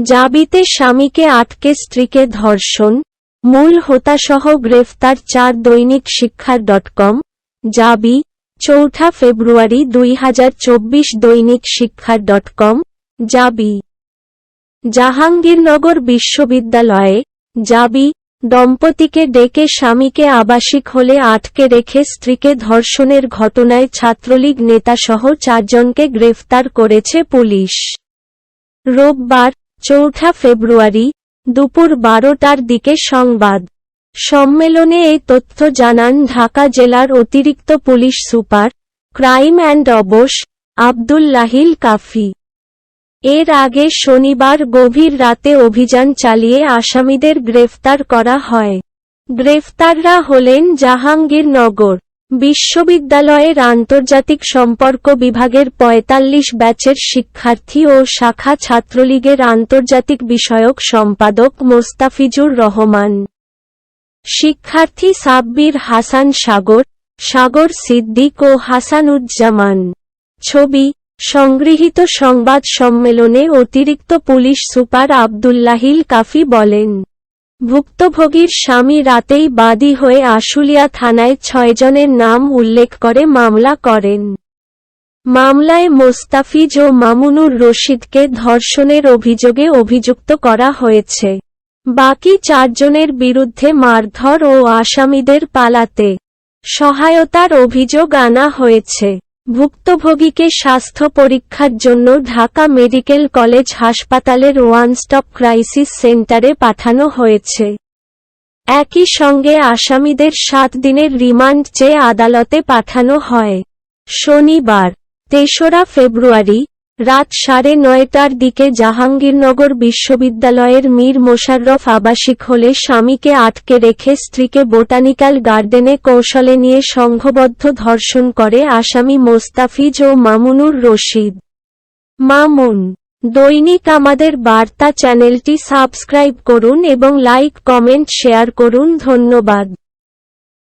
জাবিতে স্বামীকে আটকে স্ত্রীকে ধর্ষণ, মূল হোতাসহ গ্রেফতার চার দৈনিক শিক্ষা ডট কম, জাবি, চৌঠা ফেব্রুয়ারি দুই হাজার চব্বিশ দৈনিক শিক্ষা ডট কম, জাবি। জাহাঙ্গীরনগর বিশ্ববিদ্যালয়ে, জাবি, দম্পতিকে ডেকে স্বামীকে আবাসিক হলে আটকে রেখে স্ত্রীকে ধর্ষণের ঘটনায় ছাত্রলীগ নেতাসহ চারজনকে গ্রেফতার করেছে পুলিশ। রোববার চৌঠা ফেব্রুয়ারি, দুপুর বারোটার দিকে সংবাদ। সম্মেলনে এই তথ্য জানান ঢাকা জেলার অতিরিক্ত পুলিশ সুপার, ক্রাইম অ্যান্ড অবশ, আবদুল্লাহিল কাফি। এর আগে শনিবার গভীর রাতে অভিযান চালিয়ে আসামিদের গ্রেফতার করা হয়। গ্রেফতাররা হলেন জাহাঙ্গীরনগর। বিশ্ববিদ্যালয়ের আন্তর্জাতিক সম্পর্ক বিভাগের ৪৫ ব্যাচের শিক্ষার্থী ও শাখা ছাত্রলীগের আন্তর্জাতিক বিষয়ক সম্পাদক মোস্তাফিজুর রহমান। শিক্ষার্থী সাব্বির হাসান সাগর সাগর সিদ্দিক ও হাসানুজ্জামান। ছবি, সংগৃহীত সংবাদ সম্মেলনে অতিরিক্ত পুলিশ সুপার আবদুল্লাহিল কাফি বলেন। ভুক্তভোগীর স্বামী রাতেই বাদী হয়ে আশুলিয়া থানায় ছয়জনের নাম উল্লেখ করে মামলা করেন। মামলায় মোস্তাফিজ ও মামুনুর রশিদকে ধর্ষণের অভিযোগে অভিযুক্ত করা হয়েছে। বাকি চারজনের বিরুদ্ধে মারধর ও আসামিদের পালাতে সহায়তার অভিযোগ আনা হয়েছে। ভুক্তভোগীকে স্বাস্থ্য পরীক্ষার জন্য ঢাকা মেডিকেল কলেজ হাসপাতালের ওয়ান স্টপ ক্রাইসিস সেন্টারে পাঠানো হয়েছে। একই সঙ্গে আসামিদের সাত দিনের রিমান্ড চেয়ে আদালতে পাঠানো হয়। শনিবার, তেসরা ফেব্রুয়ারি রাত সাড়ে নয়টার দিকে জাহাঙ্গীরনগর বিশ্ববিদ্যালয়ের মীর মোশাররফ আবাসিক হলে স্বামীকে আটকে রেখে স্ত্রীকে বোটানিক্যাল গার্ডেনে কৌশলে নিয়ে সংঘবদ্ধ ধর্ষণ করে আসামি মোস্তাফিজ ও মামুনুর রশিদ। মামুন। দৈনিক আমাদের বার্তা চ্যানেলটি সাবস্ক্রাইব করুন এবং লাইক, কমেন্ট, শেয়ার করুন। ধন্যবাদ।